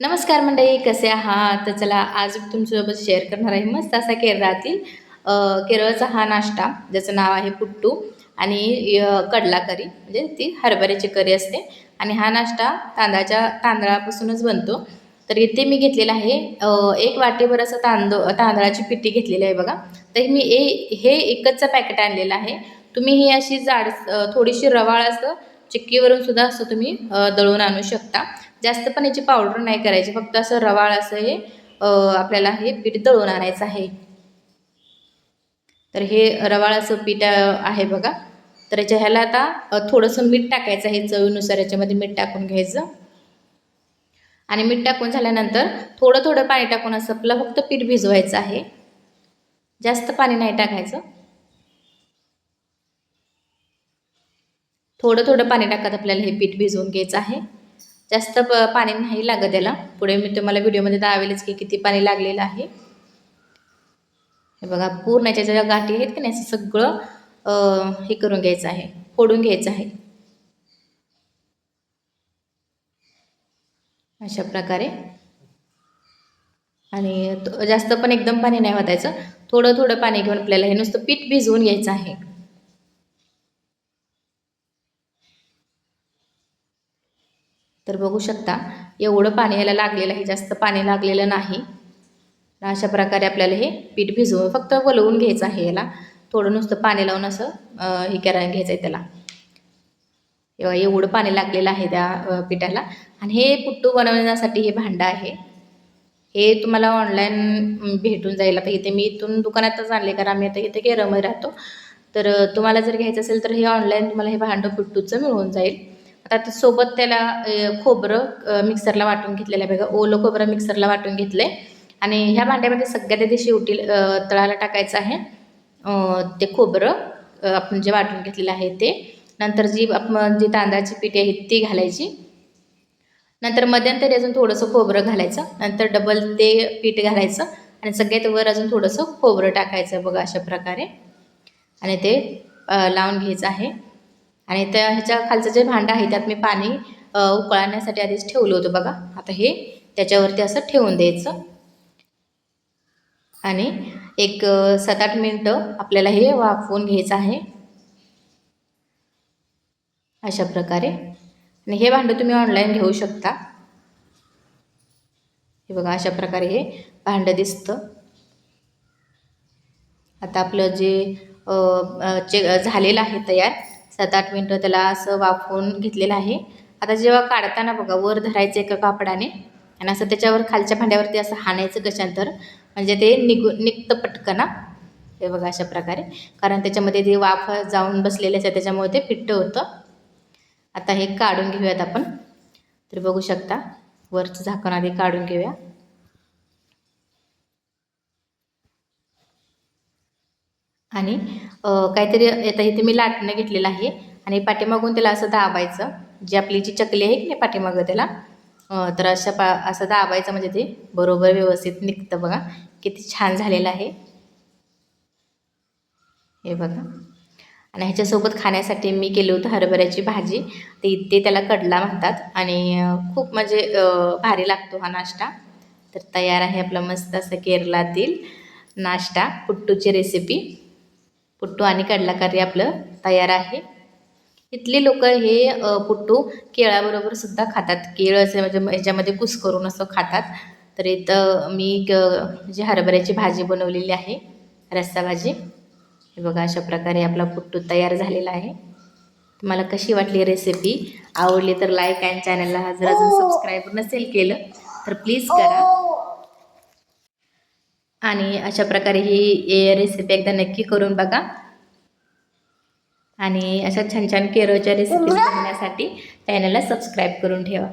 नमस्कार मंडळी कसे आहात? तर चला आज तुमच्यासोबत शेअर करणार आहे मस्त असा केरळातील केरळचा हा नाश्ता ज्याचं नाव आहे पुट्टू आणि कडला करी. म्हणजे ती हरभऱ्याची करी असते. आणि हा नाश्ता तांदळाच्या तांदळापासूनच बनतो. तर इथे मी घेतलेला आहे एक वाटीभर असं तांदूळ तांदळाची पिठी घेतलेली आहे बघा. तर मी ए हे एकच पॅकेट आणलेलं आहे. तुम्ही ही अशी जाड थोडीशी रवाळ असं चिक्कीवरून सुद्धा असं तुम्ही दळून आणू शकता. जास्त पण याची पावडर नाही करायची फक्त असं रवाळ असं हे आपल्याला हे पीठ दळून आणायचं आहे. तर हे रवाळ असं पीठ आहे बघा. तर याच्या ह्याला आता थोडंसं मीठ टाकायचं आहे चवीनुसार याच्यामध्ये मीठ टाकून घ्यायचं. आणि मीठ टाकून झाल्यानंतर थोडं थोडं पाणी टाकून असं आपलं फक्त पीठ भिजवायचं आहे. जास्त पाणी नाही टाकायचं. थोडं थोडं पाणी टाकत आपल्याला हे पीठ भिजवून घ्यायचं आहे. जास्त प पाणी नाही लागत याला. पुढे मी तुम्हाला व्हिडिओमध्ये दावेलच की किती पाणी लागलेलं आहे. हे बघा पूर्ण याच्या ज्या गाठी आहेत की नाही असं सगळं हे करून घ्यायचं आहे. फोडून घ्यायचं आहे. अशा प्रकारे. आणि जास्त पण एकदम पाणी नाही वाटायचं. थोडं थोडं पाणी घेऊन आपल्याला हे नुसतं पीठ भिजवून घ्यायचं आहे. तर बघू शकता एवढं पाणी याला लागलेलं आहे जास्त पाणी लागलेलं नाही. अशा प्रकारे आपल्याला हे पीठ भिजवून फक्त वलवून घ्यायचं आहे याला. थोडं नुसतं पाणी लावून असं हे करायला घ्यायचं आहे त्याला. एवढं पाणी लागलेलं आहे त्या पिठाला. आणि हे पुट्टू बनवण्यासाठी हे भांडं आहे. हे तुम्हाला ऑनलाईन भेटून जाईल. आता इथे मी इथून दुकानातच आणले कारण आम्ही आता इथे केरळमध्ये राहतो. तर तुम्हाला जर घ्यायचं असेल तर हे ऑनलाईन तुम्हाला हे भांडं पुट्टूचं मिळून जाईल. आता सोबत त्याला खोबरं मिक्सरला वाटून घेतलेलं आहे बघा. ओलं खोबरं मिक्सरला वाटून घेतलं आहे आणि ह्या भांड्यामध्ये सगळ्यात आधी शेवटी तळाला टाकायचं आहे. ते खोबरं आपण जे वाटून घेतलेलं आहे ते. नंतर जी आपण जी तांदळाची पिठी आहे ती घालायची. नंतर मध्यंतरी अजून थोडंसं खोबरं घालायचं. नंतर डबल ते पीठ घालायचं. आणि सगळ्यात वर अजून थोडंसं खोबरं टाकायचं बघा अशा प्रकारे. आणि ते लावून घ्यायचं आहे. आणि त्या ह्याच्या खालचं जे भांडं आहे त्यात मी पाणी उकळण्यासाठी आधीच ठेवलं होतं बघा. आता हे त्याच्यावरती असं ठेवून द्यायचं. आणि एक सात आठ मिनटं आपल्याला हे वाफवून घ्यायचं आहे. अशा प्रकारे. आणि हे भांडं तुम्ही ऑनलाईन घेऊ शकता. हे बघा अशा प्रकारे हे भांडं दिसतं. आता आपलं जे चे झालेलं आहे तयार सात आठ मिनटं त्याला असं वाफवून घेतलेलं आहे. आता जेव्हा काढताना बघा वर धरायचं एका कापडाने आणि असं त्याच्यावर खालच्या भांड्यावरती असं हाणायचं कशांतर म्हणजे ते निघू निघतं पटकन हे. बघा अशा प्रकारे. कारण त्याच्यामध्ये ते वाफ जाऊन बसलेले असतात त्याच्यामुळे ते फिट्ट होतं. आता हे काढून घेऊयात आपण. तर बघू शकता वरचं झाकण आधी काढून घेऊया. आणि काहीतरी आता इथे मी लाटणं घेतलेलं आहे आणि पाठीमागून त्याला असं दाबायचं. जी आपली जी चकली आहे की नाही पाठीमागं त्याला तर अशा पा असं दाबायचं म्हणजे ते बरोबर व्यवस्थित निघतं बघा. किती छान झालेलं आहे. हे बघा. आणि ह्याच्यासोबत खाण्यासाठी मी केलं होतं हरभऱ्याची भाजी. ते ते त्याला कडला म्हणतात आणि खूप म्हणजे भारी लागतो हा नाश्ता. तर तयार आहे आपला मस्त असं केरळातील नाश्ता पुट्टूची रेसिपी पुट्टू आणि कडला करी आपलं तयार आहे. इथली लोक हे पुट्टू केळाबरोबर सुद्धा खातात. केळं म्हणजे ह्याच्यामध्ये कुस करून असं खातात. तर इथं मी क- जी हरभऱ्याची भाजी बनवलेली आहे रस्सा भाजी हे बघा अशा प्रकारे आपला पुट्टू तयार झालेला आहे. तुम्हाला कशी वाटली रेसिपी आवडली तर लाईक आणि चॅनलला जर अजून सबस्क्राईब नसेल केलं तर प्लीज करा. आणि अशा प्रकारे ही रेसिपी एकदा नक्की करून बघा. आणि अशा छान छान केरळच्या रेसिपीज बघण्यासाठी चॅनलला सबस्क्राईब करून ठेवा.